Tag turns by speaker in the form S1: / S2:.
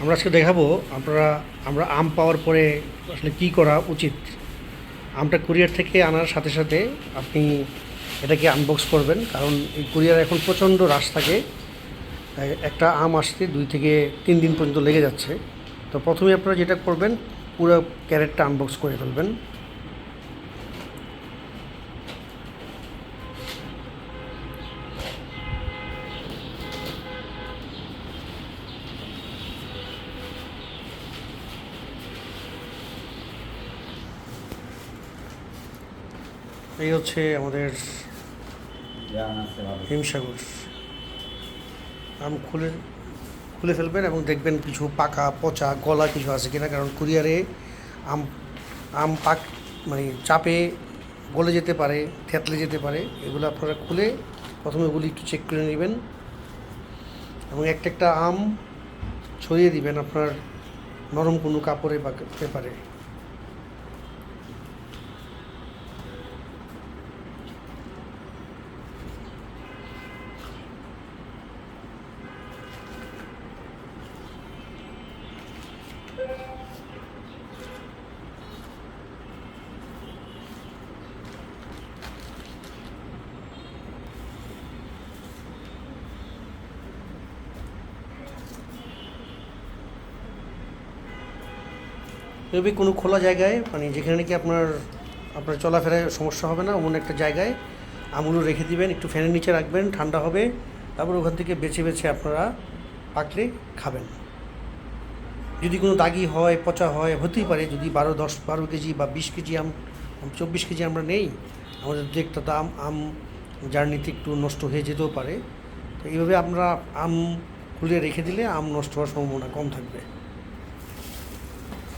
S1: আমরা আজকে দেখাবো আপনারা, আমরা আম পাওয়ার পরে আসলে কি করা উচিত। আমটা কুরিয়ার থেকে আনার সাথে সাথে আপনি এটাকে আনবক্স করবেন, কারণ এই কুরিয়ার এখন প্রচণ্ড রাশ থাকে। একটা আম আসতে দুই থেকে তিন দিন পর্যন্ত লেগে যাচ্ছে। তো প্রথমে আপনারা যেটা করবেন, পুরো ক্যারেটটা আনবক্স করে ফেলবেন। এই হচ্ছে আমাদের হিমসাগর। আম খুলে খুলে ফেলবেন এবং দেখবেন কিছু পাকা, পচা গলা কিছু আছে কিনা, কারণ কুরিয়ারে আম আম পাক মানে চাপে গলে যেতে পারে, থেতলে যেতে পারে, এগুলো আপনারা খুলে প্রথমে ওগুলি একটু চেক করে নেবেন এবং একটা একটা আম ছড়িয়ে দিবেন আপনার নরম কোনো কাপড়ে বা পেপারে। তবে কোনো খোলা জায়গায় মানে যেখানে নাকি আপনার আপনার চলাফেরায় সমস্যা হবে না এমন একটা জায়গায় আমগুলো রেখে দিবেন, একটু ফ্যানের নিচে রাখবেন, ঠান্ডা হবে, তারপর ওখান থেকে বেছে বেছে আপনারা পাকলে খাবেন। যদি কোনো দাগি হয়, পচা হয়, হতেই পারে, যদি বারো, দশ, বারো কেজি বা বিশ কেজি আম, চব্বিশ কেজি আমরা নেই, আমাদের দু একটা দাম, আম জার্নিতে একটু নষ্ট হয়ে যেতেও পারে। তো এইভাবে আমরা আম খুলে রেখে দিলে আম নষ্ট হওয়ার সম্ভাবনা কম থাকবে।